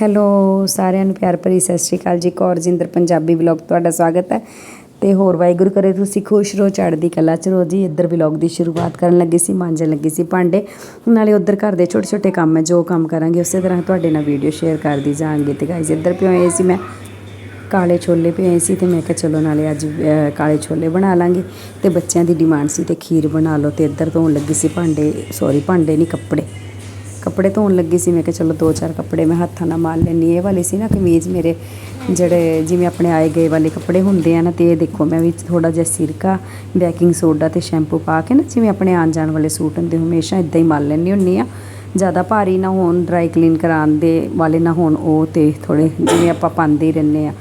Hello, ਸਾਰਿਆਂ ਨੂੰ ਪਿਆਰ ਭਰੀ ਸਤਿ ਸ਼੍ਰੀ ਅਕਾਲ ਜੀ। ਕੌਰ ਜਿੰਦਰ, ਪੰਜਾਬੀ ਵਲੌਗ ਤੁਹਾਡਾ ਸਵਾਗਤ ਹੈ। ਤੇ ਹੋਰ ਵਾਹਿਗੁਰੂ ਕਰੇ ਤੁਸੀਂ ਖੁਸ਼ ਰਹੋ, ਚੜ੍ਹਦੀ ਕਲਾ ਚ ਰਹੋ ਜੀ। ਇੱਧਰ ਵਲੌਗ ਦੀ ਸ਼ੁਰੂਆਤ ਕਰਨ ਲੱਗੀ ਸੀ, ਮਾਂਜਣ ਲੱਗੀ ਸੀ ਭਾਂਡੇ। ਨਾਲੇ ਉੱਧਰ ਘਰ ਦੇ ਛੋਟੇ ਛੋਟੇ ਕੰਮ ਹੈ, ਜੋ ਕੰਮ ਕਰਾਂਗੇ, ਉਸੇ ਤਰ੍ਹਾਂ ਤੁਹਾਡੇ ਨਾਲ ਵੀਡੀਓ ਸ਼ੇਅਰ ਕਰਦੀ ਜਾਵਾਂਗੇ। ਤੇ ਗਾਇਸ ਇੱਧਰ ਪਿਓਏ ਸੀ, ਮੈਂ ਕਾਲੇ ਛੋਲੇ ਪਏ ਸੀ ਤੇ ਮੈਂ ਕਿਹਾ ਚਲੋ ਨਾਲੇ ਅੱਜ ਕਾਲੇ ਛੋਲੇ ਬਣਾ ਲਾਂਗੇ। ਤੇ ਬੱਚਿਆਂ ਦੀ ਡਿਮਾਂਡ ਸੀ ਤੇ ਖੀਰ ਬਣਾ ਲਓ। ਤੇ ਇੱਧਰ ਧੋਣ ਲੱਗੀ ਸੀ ਭਾਂਡੇ ਸੌਰੀ ਭਾਂਡੇ ਨਹੀਂ ਕੱਪੜੇ। ਕੱਪੜੇ ਧੋਣ ਲੱਗੀ ਸੀ, ਮੈਂ ਕਿਹਾ ਚਲੋ ਦੋ ਚਾਰ ਕੱਪੜੇ ਮੈਂ ਹੱਥਾਂ ਨਾਲ ਮਾਰ ਲੈਣੀ ਇਹ ਵਾਲੀ ਸੀ ਨਾ ਕਮੀਜ਼ ਮੇਰੇ ਜਿਹੜੇ ਜਿਵੇਂ ਆਪਣੇ ਆਏ ਗਏ ਵਾਲੇ ਕੱਪੜੇ ਹੁੰਦੇ ਆ ਨਾ ਤੇ ਇਹ ਦੇਖੋ ਮੈਂ ਵਿੱਚ ਥੋੜਾ ਜਿਹਾ ਸਿਰਕਾ, ਬੇਕਿੰਗ ਸੋਡਾ ਤੇ ਸ਼ੈਂਪੂ ਪਾ ਕੇ ਨਾ ਜਿਵੇਂ ਆਪਣੇ ਆਉਣ ਜਾਣ ਵਾਲੇ ਸੂਟ ਹੁੰਦੇ ਹਮੇਸ਼ਾ ਇਦਾਂ ਹੀ ਮਲ ਲੈਣੀ ਹੁੰਨੀ ਆ ਜ਼ਿਆਦਾ ਭਾਰੀ ਨਾ ਹੋਣ ਡਰਾਈ ਕਲੀਨ ਕਰਾਉਣ ਦੇ ਵਾਲੇ ਨਾ ਹੋਣ, ਉਹ ਤੇ ਥੋੜੇ ਜਿਵੇਂ ਆਪਾਂ ਪਾਉਂਦੇ ਹੀ ਰਹਿੰਦੇ ਆ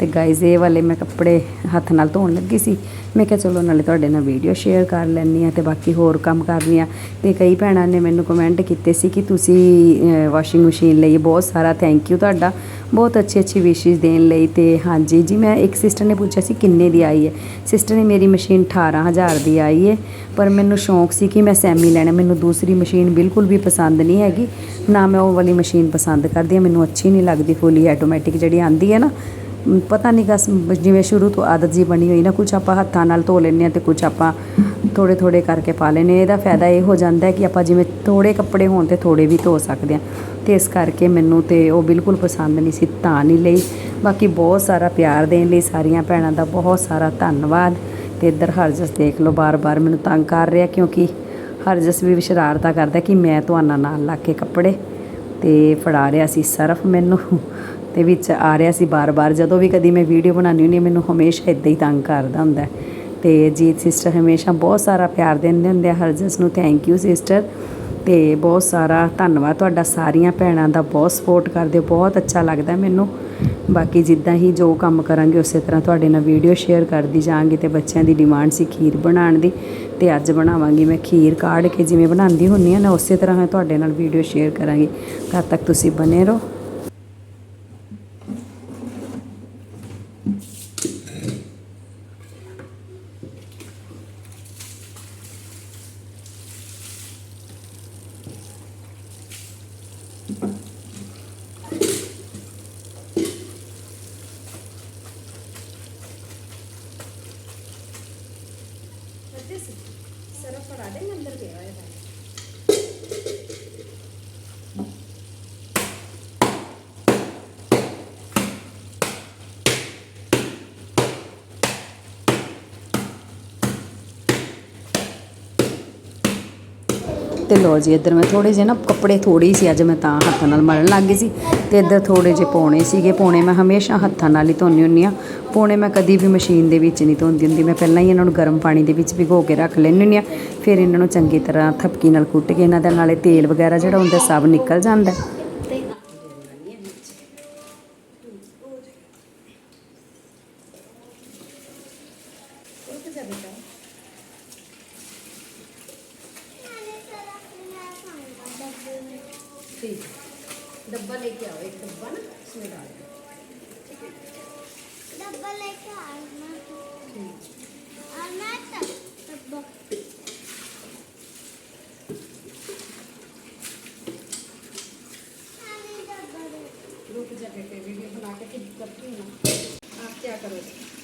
ਤੇ ਗਾਇਜ਼ ਇਹ ਵਾਲੇ ਮੈਂ ਕੱਪੜੇ ਹੱਥ ਨਾਲ ਧੋਣ ਲੱਗੀ ਸੀ। ਮੈਂ ਕਿਹਾ ਚਲੋ ਨਾਲੇ ਤੁਹਾਡੇ ਨਾਲ ਵੀਡੀਓ ਸ਼ੇਅਰ ਕਰ ਲੈਂਦੀ ਆ ਤੇ ਬਾਕੀ ਹੋਰ ਕੰਮ ਕਰਨੀ ਆ ਤੇ ਕਈ ਭੈਣਾਂ ਨੇ ਮੈਨੂੰ ਕਮੈਂਟ ਕੀਤੇ ਸੀ ਕਿ ਤੁਸੀਂ ਵਾਸ਼ਿੰਗ ਮਸ਼ੀਨ ਲਈ ਬਹੁਤ ਸਾਰਾ ਥੈਂਕ ਯੂ ਤੁਹਾਡਾ। ਬਹੁਤ ਅੱਛੀ ਅੱਛੀ ਵਿਸ਼ੇਸ ਦੇਣ ਲਈ ਤੇ ਹਾਂਜੀ ਜੀ, ਮੈਂ ਇੱਕ ਸਿਸਟਰ ਨੇ ਪੁੱਛਿਆ ਸੀ ਕਿੰਨੇ ਦੀ ਆਈ ਹੈ। ਸਿਸਟਰ ਨੇ ਮੇਰੀ ਮਸ਼ੀਨ 18000 ਦੀ ਆਈ ਹੈ, ਪਰ ਮੈਨੂੰ ਸ਼ੌਂਕ ਸੀ ਕਿ ਮੈਂ ਸੈਮੀ ਲੈਣਾ। ਮੈਨੂੰ ਦੂਸਰੀ ਮਸ਼ੀਨ ਬਿਲਕੁਲ ਵੀ ਪਸੰਦ ਨਹੀਂ ਹੈਗੀ। ਨਾ ਮੈਂ ਉਹ ਵਾਲੀ ਮਸ਼ੀਨ ਪਸੰਦ ਕਰਦੀ ਹਾਂ, ਮੈਨੂੰ ਅੱਛੀ ਨਹੀਂ ਲੱਗਦੀ ਫੁੱਲੀ ਆਟੋਮੈਟਿਕ ਜਿਹੜੀ ਆਂਦੀ ਹੈ ਨਾ। ਪਤਾ ਨਹੀਂ ਕਸ ਜਿਵੇਂ ਸ਼ੁਰੂ ਤੋਂ ਆਦਤ ਜੀ ਬਣੀ ਹੋਈ ਨਾ ਕੁਝ ਆਪਾਂ ਹੱਥਾਂ ਨਾਲ ਧੋ ਲੈਂਦੇ ਆ ਤੇ ਕੁਝ ਆਪਾਂ ਥੋੜੇ ਥੋੜੇ ਕਰਕੇ ਪਾ ਲੈਂਦੇ ਹਾਂ। ਇਹਦਾ ਫਾਇਦਾ ਇਹ ਹੋ ਜਾਂਦਾ ਕਿ ਆਪਾਂ ਜਿਵੇਂ ਥੋੜੇ ਕੱਪੜੇ ਹੋਣ ਤੇ ਥੋੜੇ ਵੀ ਧੋ ਸਕਦੇ ਆ ਤੇ ਇਸ ਕਰਕੇ ਮੈਨੂੰ ਤੇ ਉਹ ਬਿਲਕੁਲ ਪਸੰਦ ਨਹੀਂ ਸੀ, ਤਾਂ ਨਹੀਂ ਲਈ। ਬਾਕੀ ਬਹੁਤ ਸਾਰਾ ਪਿਆਰ ਦੇਣ ਲਈ ਸਾਰੀਆਂ ਭੈਣਾਂ ਦਾ ਬਹੁਤ ਸਾਰਾ ਧੰਨਵਾਦ। ਤੇ ਇੱਧਰ ਹਰਜਸ ਦੇਖ ਲਓ, ਬਾਰ-ਬਾਰ ਮੈਨੂੰ ਤੰਗ ਕਰ ਰਿਹਾ ਕਿਉਂਕਿ ਹਰਜਸ ਵੀ ਸ਼ਰਾਰਤਾਂ ਕਰਦਾ ਕਿ ਮੈਂ ਤੁਹਾਨੂੰ ਨਾਲ ਲਾ ਕੇ ਕੱਪੜੇ ਤੇ ਫੜਾ ਰਿਹਾ ਸੀ ਸਰਫ ਮੈਨੂੰ। ਤੇ ਵਿੱਚ ਆ ਰਿਹਾ ਸੀ ਬਾਰ-ਬਾਰ। ਜਦੋਂ ਵੀ ਕਦੀ ਮੈਂ ਵੀਡੀਓ ਬਣਾਉਣੀ ਹੁੰਦੀ ਹਾਂ, ਮੈਨੂੰ ਹਮੇਸ਼ਾ ਇਦਾਂ ਹੀ ਤੰਗ ਕਰਦਾ ਹੁੰਦਾ ਹੈ। ਤੇ ਜੀਤ ਸਿਸਟਰ ਹਮੇਸ਼ਾ ਬਹੁਤ ਸਾਰਾ ਪਿਆਰ ਦਿੰਦੇ ਹੁੰਦੇ ਆ ਹਰਜਸ ਨੂੰ। ਥੈਂਕ ਯੂ ਸਿਸਟਰ ਤੇ ਬਹੁਤ ਸਾਰਾ ਧੰਨਵਾਦ ਤੁਹਾਡਾ। ਸਾਰੀਆਂ ਭੈਣਾਂ ਦਾ ਬਹੁਤ ਸਪੋਰਟ ਕਰਦੇ ਹੋ। ਬਹੁਤ ਅੱਛਾ ਲੱਗਦਾ ਮੈਨੂੰ। ਬਾਕੀ ਜਿੱਦਾਂ ਹੀ ਜੋ ਕੰਮ ਕਰਾਂਗੇ ਉਸੇ ਤਰ੍ਹਾਂ ਤੁਹਾਡੇ ਨਾਲ ਵੀਡੀਓ ਸ਼ੇਅਰ ਕਰਦੀ ਜਾਵਾਂਗੀ ਤੇ ਬੱਚਿਆਂ ਦੀ ਡਿਮਾਂਡ ਸੀ ਖੀਰ ਬਣਾਉਣ ਦੀ। ਤੇ ਅੱਜ ਬਣਾਵਾਂਗੀ ਮੈਂ ਖੀਰ ਕਾੜ ਕੇ। ਜਿਵੇਂ ਬਣਾਉਂਦੀ ਹੁੰਨੀ ਆ ਨਾ ਉਸੇ ਤਰ੍ਹਾਂ ਮੈਂ ਤੁਹਾਡੇ ਨਾਲ ਵੀਡੀਓ ਸ਼ੇਅਰ ਕਰਾਂਗੀ। ਤਦ ਤੱਕ ਤੁਸੀਂ ਬਨੇ ਰਹੋ। ਤੇ ਲੋ ਜੀ, ਇੱਧਰ ਮੈਂ ਥੋੜੇ ਜਿਹੇ ਨਾ ਕੱਪੜੇ ਥੋੜੇ ਹੀ ਸੀ, ਅੱਜ ਮੈਂ ਤਾਂ ਹੱਥਾਂ ਨਾਲ ਮਲਣ ਲੱਗ ਗਈ ਸੀ ਤੇ ਇੱਧਰ ਥੋੜੇ ਜਿਹੇ ਪੌਣੇ ਸੀਗੇ, ਪੌਣੇ ਮੈਂ ਹਮੇਸ਼ਾ ਹੱਥਾਂ ਨਾਲ ਹੀ ਧੋਨੀ ਹੁੰਨੀ ਆ ਪੌਣੇ ਮੈਂ ਕਦੀ ਵੀ ਮਸ਼ੀਨ ਦੇ ਵਿੱਚ ਨਹੀਂ ਧੋਂਦੀ ਹੁੰਦੀ, ਮੈਂ ਪਹਿਲਾਂ ਹੀ ਇਹਨਾਂ ਨੂੰ ਗਰਮ ਪਾਣੀ ਦੇ ਵਿੱਚ ਭਿਗੋ ਕੇ ਰੱਖ ਲੈਂਦੀ ਹੁੰਨੀ ਆ ਫਿਰ ਇਹਨਾਂ ਨੂੰ ਚੰਗੀ ਤਰ੍ਹਾਂ ਥਪਕੀ ਨਾਲ ਕੁੱਟ ਕੇ ਇਹਨਾਂ ਦੇ ਨਾਲੇ ਤੇਲ ਵਗੈਰਾ ਜਿਹੜਾ ਹੁੰਦਾ ਸਭ ਨਿਕਲ ਜਾਂਦਾ। ਹੈ। डब्बा लेके आओ एक डब्बा ना उसमें डाल दो। डब्बा लेके आना रुक जा बेटे वीडियो बना के करती हूँ आप क्या करोगे?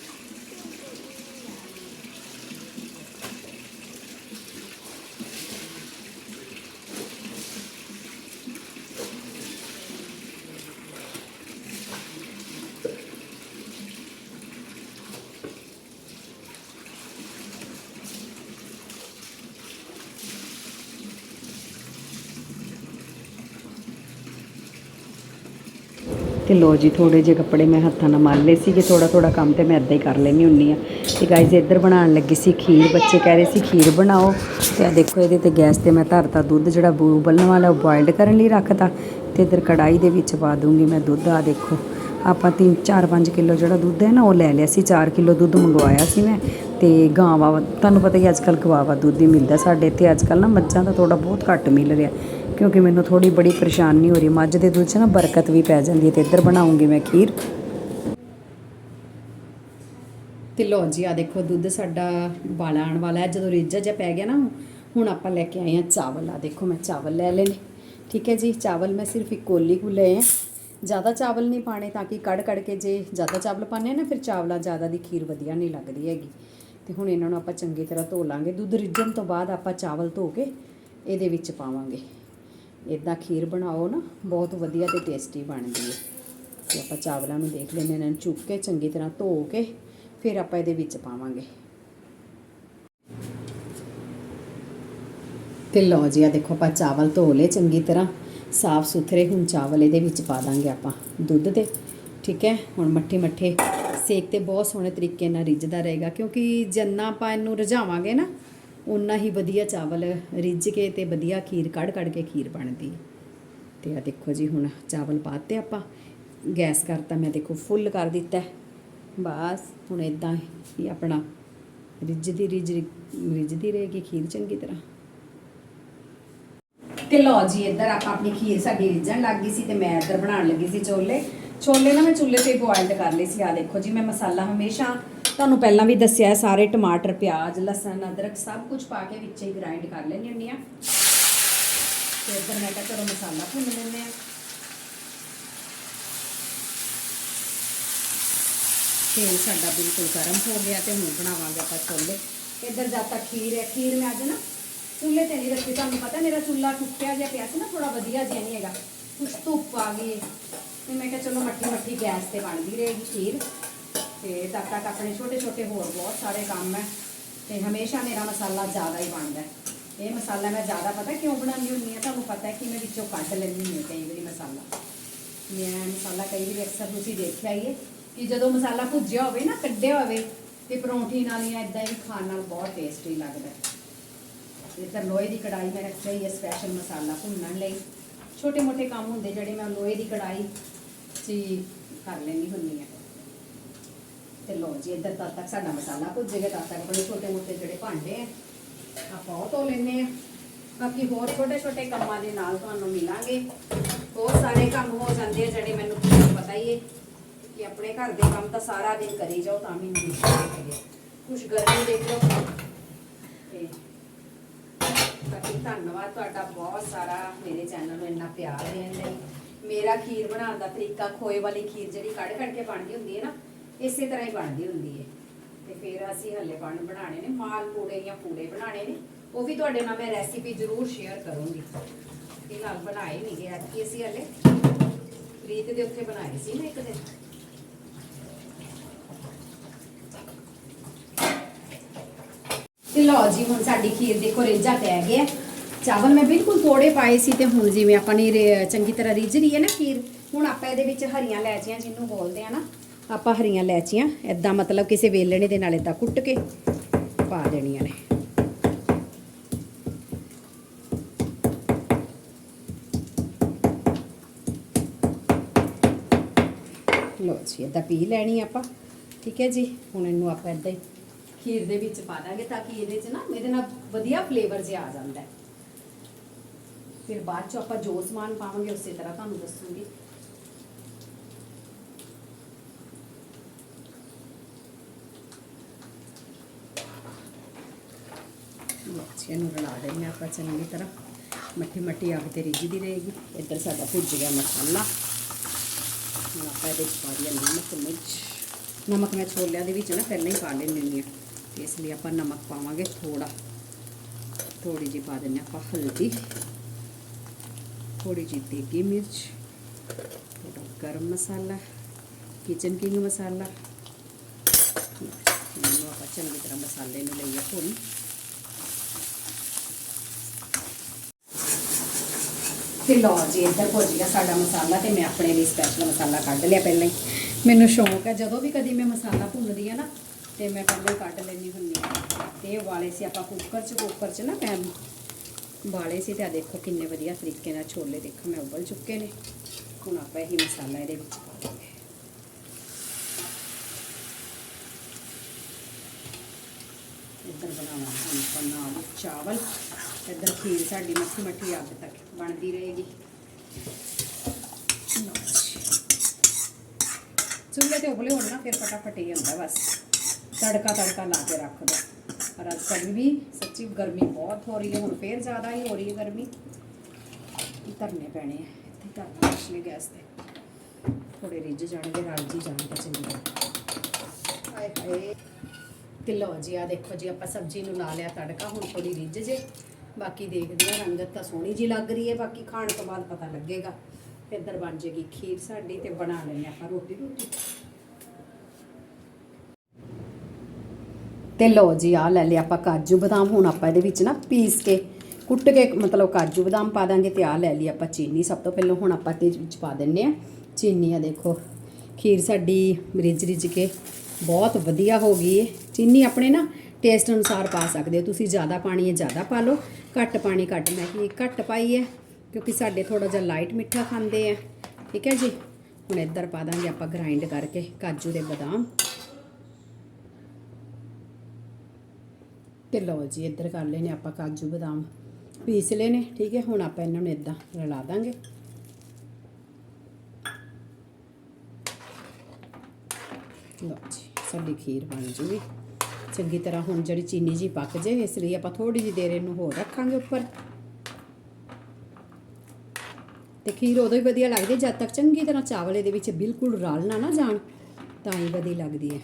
ਤੇ ਲੋ ਜੀ ਥੋੜੇ ਜਿਹੇ ਕੱਪੜੇ ਮੈਂ ਹੱਥਾਂ ਨਾਲ ਮਲ ਲਏ ਸੀ ਕਿ ਥੋੜਾ ਥੋੜਾ ਕੰਮ ਤੇ ਮੈਂ ਇਦਾਂ ਹੀ ਕਰ ਲੈਣੀ ਹੁੰਨੀ ਆ ਤੇ ਗਾਇਜ਼ ਇੱਧਰ ਬਣਾਉਣ ਲੱਗੀ ਸੀ ਖੀਰ, ਬੱਚੇ ਕਹਿ ਰਹੇ ਸੀ ਖੀਰ ਬਣਾਓ। ਤੇ ਆ ਦੇਖੋ ਇਹਦੇ ਤੇ ਗੈਸ ਤੇ ਮੈਂ ਧਰਤਾ ਦੁੱਧ, ਜਿਹੜਾ ਬੂ ਉਬਲਣ ਵਾਲਾ ਉਹ ਬੋਇਲਡ ਕਰਨ ਲਈ ਰੱਖਤਾ ਤੇ। ਇੱਧਰ ਕੜਾਈ ਦੇ ਵਿੱਚ ਪਾ ਦੂੰਗੀ ਮੈਂ ਦੁੱਧ ਆ ਦੇਖੋ। ਆਪਾਂ 3 4 5 ਕਿਲੋ ਜਿਹੜਾ ਦੁੱਧ ਹੈ ਨਾ, ਉਹ ਲੈ ਲਿਆ ਸੀ 4 ਕਿਲੋ ਦੁੱਧ ਮੰਗਵਾਇਆ ਸੀ ਮੈਂ। ਤੇ ਗਾਵਾਂ, ਤੁਹਾਨੂੰ ਪਤਾ ਹੀ ਅੱਜ ਕੱਲ੍ਹ ਗਵਾਵਾ ਦੁੱਧ ਹੀ ਮਿਲਦਾ ਸਾਡੇ ਇੱਥੇ। ਅੱਜ ਕੱਲ੍ਹ ਨਾ ਮੱਝਾਂ ਦਾ ਥੋੜਾ ਬਹੁਤ ਘੱਟ ਮਿਲ ਰਿਹਾ। ਕਿਉਂਕਿ ਮੈਨੂੰ ਥੋੜੀ ਬੜੀ ਪਰੇਸ਼ਾਨੀ ਹੋ ਰਹੀ ਮੱਝ ਦੇ ਦੁੱਧ 'ਚ ਨਾ ਬਰਕਤ ਵੀ ਪੈ ਜਾਂਦੀ ਹੈ ਤੇ ਇੱਧਰ ਬਣਾਉਂਗੀ ਮੈਂ ਖੀਰ। ਤੇ ਲੋ ਜੀ ਆ ਦੇਖੋ, ਦੁੱਧ ਸਾਡਾ ਬਾਲਾ ਆਉਣ ਵਾਲਾ ਹੈ। ਜਦੋਂ ਰਿੱਝਾ ਜਿਹਾ ਪੈ ਗਿਆ ਨਾ, ਹੁਣ ਆਪਾਂ ਲੈ ਕੇ ਆਏ ਹਾਂ ਚਾਵਲ। ਆ ਦੇਖੋ, ਮੈਂ ਚਾਵਲ ਲੈ ਲੈਣੇ ਠੀਕ ਹੈ ਜੀ, ਚਾਵਲ ਮੈਂ ਸਿਰਫ ਇੱਕ ਕੋਲੀ ਕੁ ਲਏ ਆ ਜ਼ਿਆਦਾ ਚਾਵਲ ਨਹੀਂ ਪਾਣੇ ਤਾਂ ਕਿ ਕੜ ਕੜ ਕੇ ਜੇ ਜ਼ਿਆਦਾ ਚਾਵਲ ਪਾਣੇ ਨਾ, ਫਿਰ ਚਾਵਲਾਂ ਜ਼ਿਆਦਾ ਦੀ ਖੀਰ ਵਧੀਆ ਨਹੀਂ ਲੱਗਦੀ ਹੈਗੀ। ਤੇ ਹੁਣ ਇਹਨਾਂ ਨੂੰ ਆਪਾਂ ਚੰਗੀ ਤਰ੍ਹਾਂ ਧੋ ਲਾਂਗੇ। ਦੁੱਧ ਰਿੱਝਣ ਤੋਂ ਬਾਅਦ ਆਪਾਂ ਚਾਵਲ ਧੋ ਕੇ ਇਹਦੇ ਵਿੱਚ ਪਾਵਾਂਗੇ। ਇਦਾਂ ਖੀਰ ਬਣਾਓ ਨਾ, ਬਹੁਤ ਵਧੀਆ ਤੇ ਟੇਸਟੀ ਬਣਦੀ ਹੈ। ਤੇ ਆਪਾਂ ਚਾਵਲਾਂ ਨੂੰ ਦੇਖ ਲੈਂਦੇ ਇਹਨਾਂ ਨੂੰ ਚੁੱਕ ਕੇ ਚੰਗੀ ਤਰ੍ਹਾਂ ਧੋ ਕੇ ਫਿਰ ਆਪਾਂ ਇਹਦੇ ਵਿੱਚ ਪਾਵਾਂਗੇ। ਤੇ ਲਓ ਜੀ ਆ ਦੇਖੋ ਆਪਾਂ ਚਾਵਲ ਧੋ ਲਏ ਚੰਗੀ ਤਰ੍ਹਾਂ। ਸਾਫ਼ ਸੁਥਰੇ ਹੁਣ ਚਾਵਲ ਇਹਦੇ ਵਿੱਚ ਪਾ ਦਾਂਗੇ ਆਪਾਂ, ਦੁੱਧ ਦੇ ਠੀਕ ਹੈ, ਹੁਣ ਮੱਠੇ ਮੱਠੇ ਸੇਕ ਤੇ ਬਹੁਤ ਸੋਹਣੇ ਤਰੀਕੇ ਨਾਲ ਰਿੱਝਦਾ ਰਹੇਗਾ, ਕਿਉਂਕਿ ਜਿੰਨਾ ਆਪਾਂ ਇਹਨੂੰ ਰਝਾਵਾਂਗੇ ਨਾ ਉਨਾ ਹੀ ਵਧੀਆ ਚਾਵਲ ਰਿੱਝ ਕੇ ਤੇ ਵਧੀਆ ਖੀਰ ਕੱਢ ਕੱਢ ਕੇ ਖੀਰ ਬਣਦੀ। ਹੈ ਤੇ ਆ ਦੇਖੋ ਜੀ, ਹੁਣ ਚਾਵਲ ਪਾਤੇ ਆਪਾਂ। ਗੈਸ ਕਰਤਾ ਮੈਂ ਦੇਖੋ ਫੁੱਲ ਕਰ ਦਿੱਤਾ। ਬਸ ਹੁਣ ਇਦਾਂ ਹੀ ਆਪਣਾ ਰਿੱਝਦੀ, ਰਿੱਝ, ਰਿੱਝਦੀ ਰਹੇਗੀ ਖੀਰ ਚੰਗੀ ਤਰ੍ਹਾਂ। ਤੇ ਲਓ ਜੀ, ਇੱਧਰ ਆਪਾਂ ਆਪਣੀ ਖੀਰ ਸਾਡੀ ਰਿੱਝਣ ਲੱਗ ਗਈ ਸੀ ਤੇ ਮੈਂ ਇੱਧਰ ਬਣਾਉਣ ਲੱਗੀ ਸੀ ਛੋਲੇ ਛੋਲੇ ਨਾ ਮੈਂ ਚੁੱਲ੍ਹੇ ਤੇ ਬੋਇਲਡ ਕਰ ਲਏ ਸੀ। ਆ ਦੇਖੋ ਜੀ, ਮੈਂ ਮਸਾਲਾ ਹਮੇਸ਼ਾ ਤੁਹਾਨੂੰ ਪਹਿਲਾਂ ਵੀ ਦੱਸਿਆ ਸਾਰੇ ਟਮਾਟਰ, ਪਿਆਜ਼, ਲਸਣ, ਅਦਰਕ ਸਭ ਕੁਝ ਪਾ ਕੇ ਵਿੱਚ ਹੀ ਗ੍ਰਾਈਂਡ ਕਰ ਲੈਣੀ ਹੁੰਦੀ ਆ ਤੇ ਇੱਧਰ ਮੈਂ ਕਿਹਾ ਚਲੋ ਮਸਾਲਾ ਭੁੰਨ ਲੈਂਦੇ ਆ ਤੇਲ ਸਾਡਾ ਬਿਲਕੁਲ ਗਰਮ ਹੋ ਗਿਆ ਤੇ ਹੁਣ ਬਣਾਵਾਂਗੇ ਆਪਾਂ ਛੋਲੇ ਇੱਧਰ ਜਦ ਤੱਕ ਖੀਰ ਹੈ, ਖੀਰ ਮੈਂ ਅੱਜ ਨਾ ਚੁੱਲ੍ਹੇ ਤੇ ਨਹੀਂ ਰੱਖੀ, ਤੁਹਾਨੂੰ ਪਤਾ ਮੇਰਾ ਚੁੱਲ੍ਹਾ ਟੁੱਟਿਆ ਜਿਹਾ ਪਿਆ ਸੀ ਨਾ ਥੋੜਾ ਵਧੀਆ ਜਿਹਾ ਨਹੀਂ ਹੈਗਾ। ਕੁਛ ਧੁੱਪ ਆ ਗਈ। ਤੇ ਮੈਂ ਕਿਹਾ ਚਲੋ ਮੱਠੀ ਮੱਠੀ ਗੈਸ ਤੇ ਬਣਦੀ ਰਹੇਗੀ ਖੀਰ। ਤੇ ਤਦ ਤੱਕ ਆਪਣੇ ਛੋਟੇ ਛੋਟੇ ਹੋਰ ਬਹੁਤ ਸਾਰੇ ਕੰਮ ਹੈ ਤੇ ਹਮੇਸ਼ਾ ਮੇਰਾ ਮਸਾਲਾ ਜ਼ਿਆਦਾ ਹੀ ਬਣਦਾ ਇਹ ਮਸਾਲਾ ਮੈਂ ਜ਼ਿਆਦਾ ਪਤਾ ਕਿਉਂ ਬਣਾਉਂਦੀ ਹੁੰਦੀ ਹਾਂ? ਤੁਹਾਨੂੰ ਪਤਾ ਹੈ ਕਿ ਮੈਂ ਵਿੱਚੋਂ ਕੱਢ ਲੈਂਦੀ ਹੁੰਦੀ ਹਾਂ ਕਈ ਵਾਰੀ ਮਸਾਲਾ। ਮੈਂ ਮਸਾਲਾ ਕਈ ਵਾਰੀ ਅਕਸਰ ਤੁਸੀਂ ਦੇਖਿਆ ਹੀ ਹੈ ਕਿ ਜਦੋਂ ਮਸਾਲਾ ਭੁੱਜਿਆ ਹੋਵੇ ਨਾ, ਕੱਢਿਆ ਹੋਵੇ, ਤੇ ਪਰੌਂਠੀ ਨਾਲ ਜਾਂ ਇਦਾਂ ਹੀ ਖਾਣ ਨਾਲ ਬਹੁਤ ਟੇਸਟੀ ਲੱਗਦਾ ਹੈ। ਇੱਧਰ ਲੋਹੇ ਦੀ ਕੜਾਈ ਮੈਂ ਰੱਖਿਆ ਹੀ ਹੈ ਸਪੈਸ਼ਲ ਮਸਾਲਾ ਭੁੰਨਣ ਲਈ। ਛੋਟੇ ਮੋਟੇ ਕੰਮ ਹੁੰਦੇ ਜਿਹੜੇ ਮੈਂ ਲੋਹੇ ਦੀ ਕੜਾਈ 'ਚ ਕਰ ਲੈਣੀ ਹੁੰਦੀ ਹਾਂ। ਤੇ ਲੋ ਜੀ, ਇੱਧਰ ਤਦ ਤੱਕ ਸਾਡਾ ਮਸਾਲਾ ਭੁੱਜ ਤਦ ਤੱਕ ਆਪਣੇ ਛੋਟੇ ਮੋਟੇ ਜਿਹੜੇ ਭਾਂਡੇ ਆ, ਆਪਾਂ ਉਹ ਧੋ ਲੈਂਦੇ ਆ। ਬਾਕੀ ਹੋਰ ਛੋਟੇ ਛੋਟੇ ਕੰਮਾਂ ਦੇ ਨਾਲ ਤੁਹਾਨੂੰ ਮਿਲਾਂਗੇ। ਬਹੁਤ ਸਾਰੇ ਕੰਮ ਹੋ ਜਾਂਦੇ ਆ ਜਿਹੜੇ ਮੈਨੂੰ ਪਤਾ ਹੀ ਹੈ ਕਿ ਆਪਣੇ ਘਰ ਦੇ ਕੰਮ ਤਾਂ ਸਾਰਾ ਦਿਨ ਕਰੀ ਜਾਓ, ਤਾਂ ਵੀ ਨਹੀਂ ਮੁੱਕਦੇ ਕੁਝ ਗਰਮੀ ਦੇਖ ਲਓ। ਤੇ ਬਾਕੀ ਧੰਨਵਾਦ ਤੁਹਾਡਾ ਬਹੁਤ ਸਾਰਾ, ਮੇਰੇ ਚੈਨਲ ਨੂੰ ਇੰਨਾ ਪਿਆਰ ਦੇਣ ਲਈ। ਮੇਰਾ ਖੀਰ ਬਣਾਉਣ ਦਾ ਤਰੀਕਾ ਖੋਏ ਵਾਲੀ ਖੀਰ ਜਿਹੜੀ ਕੱਢ ਕੱਢ ਕੇ ਬਣਦੀ ਹੁੰਦੀ ਹੈ ਨਾ ਇਸੇ ਤਰ੍ਹਾਂ ਹੀ ਬਣਦੀ ਹੁੰਦੀ ਹੈ ਤੇ ਫਿਰ ਅਸੀਂ ਹੱਲੇ ਬਣ ਬਣਾਣੇ ਨੇ, ਮਾਲ ਪੂੜੇ ਜਾਂ ਪੂੜੇ ਬਣਾਣੇ ਨੇ, ਉਹ ਵੀ ਤੁਹਾਡੇ ਨਾਲ ਮੈਂ ਰੈਸਿਪੀ ਜ਼ਰੂਰ ਸ਼ੇਅਰ ਕਰੂੰਗੀ। ਫਿਲਹਾਲ ਬਣਾਏ ਨਹੀਂ ਗਏ ਕਿ ਅਸੀਂ ਹੱਲੇ ਪ੍ਰੀਤ ਦੇ ਉੱਥੇ ਬਣਾਏ ਸੀ ਨਾ ਇੱਕ ਦਿਨ। ਤੇ ਲਓ ਜੀ, ਹੁਣ ਸਾਡੀ ਖੀਰ ਦੇਖੋ ਰੇਜਾ ਪੈ ਗਿਆ। ਚਾਵਲ ਮੈਂ ਬਿਲਕੁਲ ਥੋੜੇ ਪਾਏ ਸੀ ਤੇ ਹੁਣ ਜਿਵੇਂ ਆਪਾਂ ਨੇ ਚੰਗੀ ਤਰ੍ਹਾਂ ਰਿੱਝ ਰਹੀ ਹੈ ਨਾ ਖੀਰ, ਹੁਣ ਆਪਾਂ ਇਹਦੇ ਵਿੱਚ ਹਰੀਆਂ ਲੈਚੀਆਂ ਜਿਹਨੂੰ ਬੋਲਦੇ ਆ ਨਾ ਆਪਾਂ ਹਰੀਆਂ ਲੈਚੀਆਂ ਐਦਾਂ ਮਤਲਬ ਕਿਸੇ ਵੇਲਣੇ ਦੇ ਨਾਲ ਐਦਾਂ ਕੁੱਟ ਕੇ ਪਾ ਦੇਣੀਆਂ ਨੇ। ਲਓ ਜੀ ਐਦਾਂ ਪੀ ਲੈਣੀ ਆਪਾਂ, ਠੀਕ ਹੈ ਜੀ? ਹੁਣ ਇਹਨੂੰ ਆਪਾਂ ਐਦਾਂ ਹੀ ਖੀਰ ਦੇ ਵਿੱਚ ਪਾ ਦਾਂਗੇ ਤਾਂ ਕਿ ਇਹਦੇ 'ਚ ਨਾ ਇਹਦੇ ਨਾਲ ਵਧੀਆ ਫਲੇਵਰ ਜਿਹਾ ਆ ਜਾਂਦਾ ਹੈ। ਫਿਰ ਬਾਅਦ 'ਚ ਆਪਾਂ ਜੋ ਸਮਾਨ ਪਾਵਾਂਗੇ ਉਸੇ ਤਰ੍ਹਾਂ ਤੁਹਾਨੂੰ ਦੱਸੂਗੀ। ਲਓ ਜੀ ਇਹਨੂੰ ਰਲਾ ਦੇਣੀ ਆਪਾਂ ਚੰਗੀ ਤਰ੍ਹਾਂ। ਮੱਠੀ ਮੱਠੀ ਅੱਗ ਤੇ ਰਿੱਝਦੀ ਰਹੇਗੀ। ਇੱਧਰ ਸਾਡਾ ਭੁੱਜ ਗਿਆ ਮਸਾਲਾ। ਹੁਣ ਆਪਾਂ ਇਹਦੇ ਵਿੱਚ ਪਾ ਦਿਆ ਨਮਕ, ਮਿਰਚ। ਨਮਕ ਮੈਂ ਛੋਲਿਆਂ ਦੇ ਵਿੱਚ ਨਾ ਪਹਿਲਾਂ ਹੀ ਪਾ ਲੈਂਦੀ ਹੁੰਦੀ ਹਾਂ। ਇਸ ਲਈ ਆਪਾਂ ਨਮਕ ਪਾਵਾਂਗੇ ਥੋੜਾ ਥੋੜੀ ਜਿਹੀ ਪਾ ਦਿੰਦੇ ਹਾਂ ਆਪਾਂ ਹਲਦੀ। ਥੋੜੀ ਜਿਹੀ ਦੇਗੀ ਮਿਰਚ। ਥੋੜਾ ਗਰਮ ਮਸਾਲਾ। ਕਿਚਨ ਕਿੰਗ ਮਸਾਲਾ। ਇਹਨੂੰ ਆਪਾਂ ਚੰਗੀ ਤਰ੍ਹਾਂ ਮਸਾਲੇ ਨੂੰ ਲਈਏ ਭੁੰਨ। ਤੇ ਲਓ ਜੀ, ਇੱਧਰ ਭੁੱਜ ਗਿਆ ਸਾਡਾ ਮਸਾਲਾ ਤੇ ਮੈਂ ਆਪਣੇ ਲਈ ਸਪੈਸ਼ਲ ਮਸਾਲਾ ਕੱਢ ਲਿਆ ਪਹਿਲਾਂ ਹੀ। ਮੈਨੂੰ ਸ਼ੌਂਕ ਹੈ, ਜਦੋਂ ਵੀ ਕਦੀ ਮੈਂ ਮਸਾਲਾ ਭੁੰਨਦੀ ਆ ਨਾ, ਤੇ ਮੈਂ ਪਹਿਲਾਂ ਹੀ ਕੱਢ ਲੈਣੀ ਹੁੰਦੀ ਆ ਤੇ ਵਾਲੇ ਸੀ ਆਪਾਂ ਕੁੱਕਰ 'ਚ ਕੁੱਕਰ 'ਚ ਨਾ ਮੈਂ ਵਾਲੇ ਸੀ ਤੇ ਆ ਦੇਖੋ ਕਿੰਨੇ ਵਧੀਆ ਤਰੀਕੇ ਨਾਲ ਛੋਲੇ ਦੇਖੋ, ਮੈਂ ਉਬਲ ਚੁੱਕੇ ਨੇ। ਹੁਣ ਆਪਾਂ ਇਹੀ ਮਸਾਲਾ ਇਹਦੇ ਵਿੱਚ ਪਾ ਦਾਂਗੇ ਇੱਧਰ ਬਣਾਵਾਂਗੇ ਹੁਣ ਆਪਾਂ ਨਾਲ ਚਾਵਲ, ਇੱਧਰ ਖੀਰ ਸਾਡੀ ਮੱਠੀ ਮੱਠੀ ਅੱਗ ਤੱਕ ਬਣਦੀ ਰਹੇਗੀ। ਲਓ ਜੀ। ਚੁੱਲ੍ਹੇ ਤੇ ਉਬਲੇ ਹੋਣ ਨਾ ਫਿਰ ਫਟਾਫਟ ਹੀ ਹੁੰਦਾ ਬਸ। ਤੜਕਾ ਤੜਕਾ ਲਾ ਕੇ ਰੱਖ ਦੋ। ਪਰ ਅੱਜ ਕੱਲ੍ਹ ਵੀ ਸੱਚੀ ਗਰਮੀ ਬਹੁਤ ਹੋ ਰਹੀ ਹੈ, ਹੁਣ ਫੇਰ ਜ਼ਿਆਦਾ ਹੀ ਹੋ ਰਹੀ ਹੈ ਗਰਮੀ। ਧਰਨੇ ਪੈਣੇ ਆ, ਇੱਥੇ ਧਰਨਾ ਪਿਛਲੇ ਗੈਸ ਤੇ। ਥੋੜੇ ਰਿੱਝ ਜਾਣਗੇ ਰਲ ਜੀ ਜਾਣਗੇ ਚੰਗੀ ਤਰ੍ਹਾਂ ਹਾਏ ਹਾਏ। ਤੇ ਲਓ ਜੀ ਆ ਦੇਖੋ ਜੀ, ਆਪਾਂ ਸਬਜ਼ੀ ਨੂੰ ਲਾ ਲਿਆ ਤੜਕਾ, ਹੁਣ ਥੋੜੀ ਰਿੱਝ ਜੇ। ਬਾਕੀ ਦੇਖਦੇ ਆ ਰੰਗਤ ਤਾਂ ਸੋਹਣੀ ਜੀ ਲੱਗ ਰਹੀ ਹੈ, ਬਾਕੀ ਖਾਣ ਤੋਂ ਬਾਅਦ ਪਤਾ ਲੱਗੇਗਾ। ਤੇ ਇੱਧਰ ਬਣ ਜੇਗੀ ਖੀਰ ਸਾਡੀ ਤੇ ਬਣਾ ਲੈਣੇ ਆਪਾਂ ਰੋਟੀ ਰੋਟੀ। ਤੇ ਲਓ ਜੀ ਆ ਲੈ ਲਿਆ ਆਪਾਂ ਕਾਜੂ ਬਦਾਮ, ਹੁਣ ਆਪਾਂ ਇਹਦੇ ਵਿੱਚ ਨਾ ਪੀਸ ਕੇ, ਕੁੱਟ ਕੇ, ਮਤਲਬ ਕਾਜੂ ਬਦਾਮ ਪਾ ਦਾਂਗੇ ਤੇ ਆ ਲੈ ਲਈ ਆਪਾਂ ਚੀਨੀ ਸਭ ਤੋਂ ਪਹਿਲਾਂ, ਹੁਣ ਆਪਾਂ ਤੇ ਵਿੱਚ ਪਾ ਦਿੰਨੇ ਆ ਚੀਨੀ ਆ ਦੇਖੋ, ਖੀਰ ਸਾਡੀ ਰਿੱਝ ਰਿੱਝ ਕੇ। ਬਹੁਤ ਵਧੀਆ ਹੋ ਗਈ ਹੈ ਚੀਨੀ ਆਪਣੇ ਨਾ ਟੇਸਟ ਅਨੁਸਾਰ ਪਾ ਸਕਦੇ ਹੋ। ਤੁਸੀਂ ਜ਼ਿਆਦਾ ਪਾਣੀ ਹੈ ਜ਼ਿਆਦਾ ਪਾ ਲਓ। ਘੱਟ ਪਾਣੀ, ਘੱਟ ਮੈਂ ਕਿ ਘੱਟ ਪਾਈ ਹੈ ਕਿਉਂਕਿ ਸਾਡੇ ਥੋੜਾ ਜਿਹਾ ਲਾਈਟ ਮਿੱਠਾ ਖਾਂਦੇ ਆ। ਠੀਕ ਹੈ ਜੀ? ਹੁਣ ਇੱਧਰ ਪਾ ਦਾਂਗੇ ਆਪਾਂ ਗ੍ਰਾਈਂਡ ਕਰਕੇ ਕਾਜੂ ਦੇ ਬਦਾਮ। ਤੇ ਲਓ ਜੀ, ਇੱਧਰ ਕਰ ਲੈਨੇ ਆਪਾਂ ਕਾਜੂ ਬਦਾਮ। ਪੀਸ ਲਏ ਠੀਕ ਹੈ? ਹੁਣ ਆਪਾਂ ਇਹਨਾਂ ਨੂੰ ਇਦਾਂ ਰਲਾ ਦਾਂਗੇ। ਲਓ ਜੀ। ਸਾਡੀ ਖੀਰ ਬਣ ਜੂਗੀ। ਚੰਗੀ ਤਰ੍ਹਾਂ ਹੁਣ ਜਿਹੜੀ ਚੀਨੀ ਜੀ ਪੱਕ ਜੇ, ਇਸ ਲਈ ਆਪਾਂ ਥੋੜੀ ਜਿਹੀ ਦੇਰ ਇਹਨੂੰ ਹੋਰ ਰੱਖਾਂਗੇ ਉੱਪਰ। ਤੇ ਖੀਰ ਉਦੋਂ ਹੀ ਵਧੀਆ ਲੱਗਦੀ ਜਦ ਤੱਕ ਚੰਗੀ ਤਰ੍ਹਾਂ ਚਾਵਲ ਇਹਦੇ ਵਿੱਚ ਬਿਲਕੁਲ ਰਲ ਨਾ ਨਾ ਜਾਣ, ਤਾਂ ਹੀ ਵਧੀਆ ਲੱਗਦੀ ਹੈ।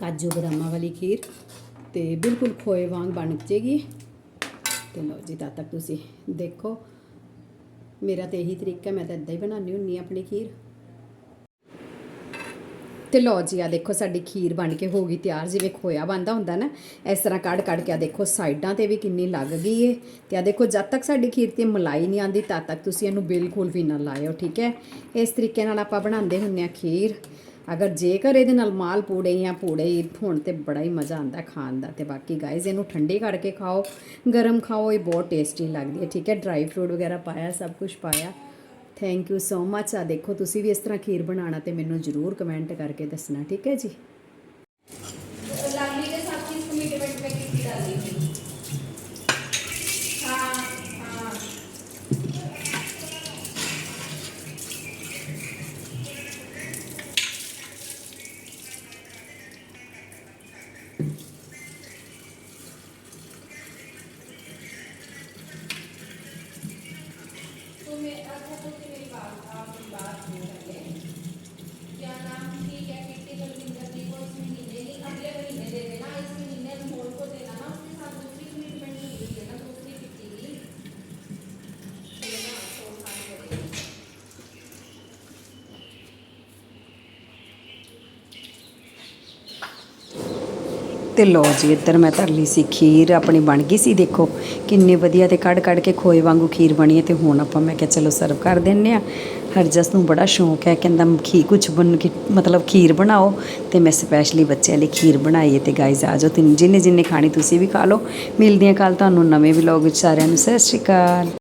ਕਾਜੂ ਬਦਾਮਾਂ ਵਾਲੀ ਖੀਰ ਤੇ ਬਿਲਕੁਲ ਖੋਏ ਵਾਂਗ ਬਣ ਜੇਗੀ। ਤੇ ਲਓ ਜੀ, ਤਦ ਤੱਕ ਤੁਸੀਂ ਦੇਖੋ। ਮੇਰਾ ਤੇ ਇਹੀ ਤਰੀਕਾ, ਮੈਂ ਤਾਂ ਇਦਾਂ ਹੀ ਬਣਾਉਂਦੀ ਹੁੰਨੀ ਹਾਂ ਆਪਣੀ ਖੀਰ। ਤੇ ਲਓ ਜੀ, ਆ ਦੇਖੋ ਸਾਡੀ ਖੀਰ ਬਣ ਕੇ ਹੋ ਗਈ ਤਿਆਰ, ਜਿਵੇਂ ਖੋਇਆ ਬੰਦਾ ਹੁੰਦਾ ਨਾ, ਇਸ ਤਰ੍ਹਾਂ ਕੱਢ ਕੱਢ ਕੇ ਆ ਦੇਖੋ ਸਾਈਡਾਂ ਤੇ ਵੀ ਕਿੰਨੀ ਲੱਗ ਗਈ ਏ। ਤੇ ਆ ਦੇਖੋ, ਜਦ ਤੱਕ ਸਾਡੀ ਖੀਰ ਤੇ ਮਲਾਈ ਨਹੀਂ ਆਂਦੀ, ਤਦ ਤੱਕ ਤੁਸੀਂ ਇਹਨੂੰ ਬਿਲਕੁਲ ਵੀ ਨਾ ਲਾਇਓ, ਠੀਕ ਹੈ? ਇਸ ਤਰੀਕੇ ਨਾਲ ਆਪਾਂ ਬਣਾਉਂਦੇ ਹੁੰਨੇ ਆ ਖੀਰ। ਅਗਰ ਜੇਕਰ ਇਹਦੇ ਨਾਲ ਮਾਲ ਪੂੜੇ ਜਾਂ ਪੂੜੇ ਹੋਣ ਤੇ ਬੜਾ ਹੀ ਮਜ਼ਾ ਆਉਂਦਾ ਖਾਣ ਦਾ, ਤੇ ਬਾਕੀ ਗਾਇਜ਼ ਇਹਨੂੰ ਠੰਡੇ ਕਰਕੇ ਖਾਓ। ਗਰਮ ਖਾਓ, ਇਹ ਬਹੁਤ ਟੇਸਟੀ ਲੱਗਦੀ ਹੈ, ਠੀਕ ਹੈ? ਡਰਾਈ ਫਰੂਟ ਵਗੈਰਾ ਪਾਇਆ, ਸਭ ਕੁਝ ਪਾਇਆ। ਥੈਂਕ ਯੂ ਸੋ ਮੱਚ ਆ ਦੇਖੋ, ਤੁਸੀਂ ਵੀ ਇਸ ਤਰ੍ਹਾਂ ਖੀਰ ਬਣਾਉਣਾ ਤੇ ਮੈਨੂੰ ਜ਼ਰੂਰ ਕਮੈਂਟ ਕਰਕੇ ਦੱਸਣਾ, ਠੀਕ ਹੈ ਜੀ? बात हो रही है क्या नाम ठीक है किट्टी बलविंदर जी को इस महीने नहीं अगले महीने दे देना इस महीने अनमोल को देना ना उसके साथ दूसरी कमिटमेंट मिल रही है ना दूसरी किट्टी की ये ना सौ साल हो गए ਤੇ ਲਓ ਜੀ ਇੱਧਰ ਮੈਂ ਧਰ ਲਈ ਸੀ ਖੀਰ ਆਪਣੀ ਬਣ ਗਈ ਸੀ ਦੇਖੋ ਕਿੰਨੀ ਵਧੀਆ ਤੇ ਕੱਢ ਕੱਢ ਕੇ ਖੋਏ ਵਾਂਗੂ ਖੀਰ ਬਣੀ ਹੈ ਤੇ ਹੁਣ ਆਪਾਂ ਮੈਂ ਕਿਹਾ ਚਲੋ ਸਰਵ ਕਰ ਦਿੰਨੇ ਆ ਹਰਜਸ ਨੂੰ ਬੜਾ ਸ਼ੌਂਕ ਹੈ, ਕਹਿੰਦਾ ਖੀ ਕੁਝ ਬਣ ਕੇ, ਮਤਲਬ ਖੀਰ ਬਣਾਓ ਤੇ ਮੈਂ ਸਪੈਸ਼ਲੀ ਬੱਚਿਆਂ ਲਈ ਖੀਰ ਬਣਾਈ ਹੈ ਤੇ ਗਾਇਜ਼ ਆ ਜਾਓ, ਤਿੰਨ, ਜਿੰਨੇ ਜਿੰਨੇ ਖਾਣੀ ਤੁਸੀਂ ਵੀ ਖਾ ਲਓ। ਮਿਲਦੇ ਹਾਂ ਕੱਲ ਤੁਹਾਨੂੰ ਨਵੇਂ ਵਲੌਗ ਵਿੱਚ ਸਾਰਿਆਂ ਨੂੰ, ਸਤਿ ਸ਼੍ਰੀ ਅਕਾਲ।